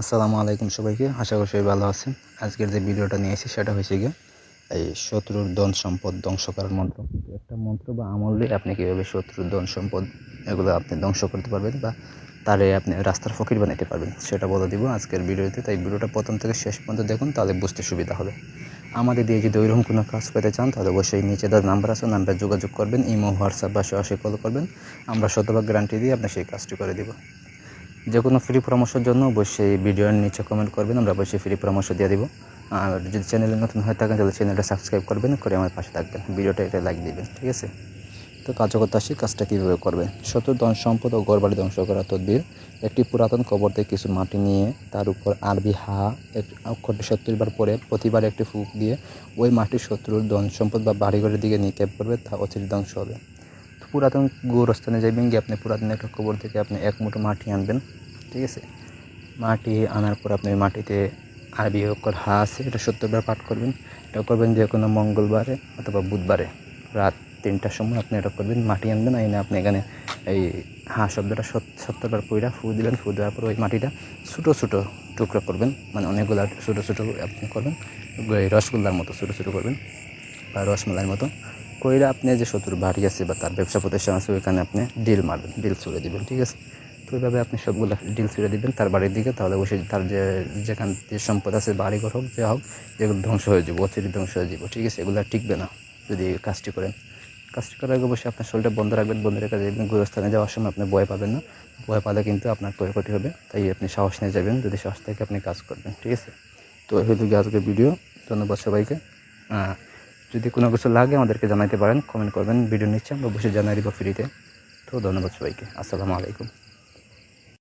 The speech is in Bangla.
আসসালামু আলাইকুম সবাইকে। আশা করি সবাই ভালো আছেন। আজকের যে ভিডিওটা নিয়ে এসেছি সেটা হয়েছে গিয়ে এই শত্রুর ধন সম্পদ ধ্বংস করার মন্ত্র। একটা মন্ত্র বা আমল আপনি কীভাবে শত্রুর ধন সম্পদ এগুলো আপনি ধ্বংস করতে পারবেন বা তারে আপনি রাস্তার ফকির বানাতে পারবেন, সেটা বলে দিব আজকের ভিডিওতে। তাই ভিডিওটা প্রথম থেকে শেষ পর্যন্ত দেখুন, তাহলে বুঝতে সুবিধা হবে। আমাদের দিয়ে যদি ওইরকম কোনো কাজ পেতে চান, তাহলে অবশ্যই নিচে দেওয়ার নাম্বার আছে নাম্বারে যোগাযোগ করবেন, ইমো, হোয়াটসঅ্যাপ বা সরাসরি কল করবেন। আমরা শতভাগ গ্যারান্টি দিয়ে আপনি সেই কাজটি করে দেবো। যে কোনো ফ্রি পরামর্শের জন্য অবশ্যই ভিডিওর নিচে কমেন্ট করবেন, আমরা অবশ্যই ফ্রি পরামর্শ দিয়ে দিব। আর যদি চ্যানেলে নতুন হয়ে থাকেন, তাহলে চ্যানেলটা সাবস্ক্রাইব করবেন, করে আমার পাশে থাকবেন। ভিডিওটা এটা লাইক দিবেন, ঠিক আছে? তো কাজ করতে আসি কাজটা কীভাবে করবেন শত্রু ধন সম্পদ ও ঘরবাড়ি ধ্বংস করা তদ্বির, একটি পুরাতন কবর থেকে কিছু মাটি নিয়ে তার উপর আরবি হা, এক অক্ষরটি সত্তর বার পরে প্রতিবার একটি ফুক দিয়ে ওই মাটির শত্রুর ধন সম্পদ বা বাড়িঘরের দিকে নিক্ষেপ করবে, তা অচির ধ্বংস হবে। পুরাতন গোরস্থানে যাবেন গিয়ে আপনি পুরাতন একটা কবর থেকে আপনি এক মুঠো মাটি আনবেন। ঠিক আছে? মাটি আনার পর আপনি মাটিতে আরবি অক্ষর হা আছে, এটা সত্তরবার পাঠ করবেন। এটা করবেন যে কোনো মঙ্গলবারে অথবা বুধবারে। রাত তিনটার সময় আপনি এটা করবেন, মাটি আনবেন, আইনে আপনি এখানে এই হা শব্দটা সত- সত্তরবার পইরা ফু দিবেন, ফু দেওয়ার পর ওই মাটিটা ছোটো ছোটো টুকরো করবেন। মানে অনেকগুলো ছোটো ছোটো আপনি করবেন রসগোল্লার মতো ছোটো ছোটো করবেন বা রসমালাইয়ের মতো। কইরা আপনি যে শত্রুর বাড়ি আছে বা তার ব্যবসা প্রতিষ্ঠান আছে, ওইখানে আপনি ডিল মারবেন, ডিল ছুড়ে দিবেন, ঠিক আছে? তো ওইভাবে আপনি সবগুলো ডিল ছুড়ে দিবেন, তার বাড়ির দিকে, তাহলে অবশ্যই তার যে যেখান যে সম্পদ আছে, বাড়িঘর হোক, যা হোক, যেগুলো ধ্বংস হয়ে যাবে অচিরে ধ্বংস হয়ে যাবে, ঠিক আছে? এগুলো টিকবে না যদি কাজটি করেন। কাজটি করার আগে অবশ্যই আপনার শরীরটা বন্ধ রাখবেন, বন্ধ রেখে যাবেন গুরুস্থানে যাওয়ার সময় আপনি ভয় পাবেন না। ভয় পালে কিন্তু আপনার ক্ষয়ক্ষতি হবে, তাই আপনি সাহস নিয়ে যাবেন, যদি সাহস থেকে আপনি কাজ করবেন, ঠিক আছে? তো গিয়ে আজকের ভিডিও, ধন্যবাদ সবাইকে। যদি কোনো কিছু লাগে আমাদেরকে জানাতে পারেন কমেন্ট করবেন, ভিডিও নিচ্ছে আমরা অবশ্যই জানাই দিব ফ্রিতে তো ধন্যবাদ সবাইকে, আসসালামু আলাইকুম।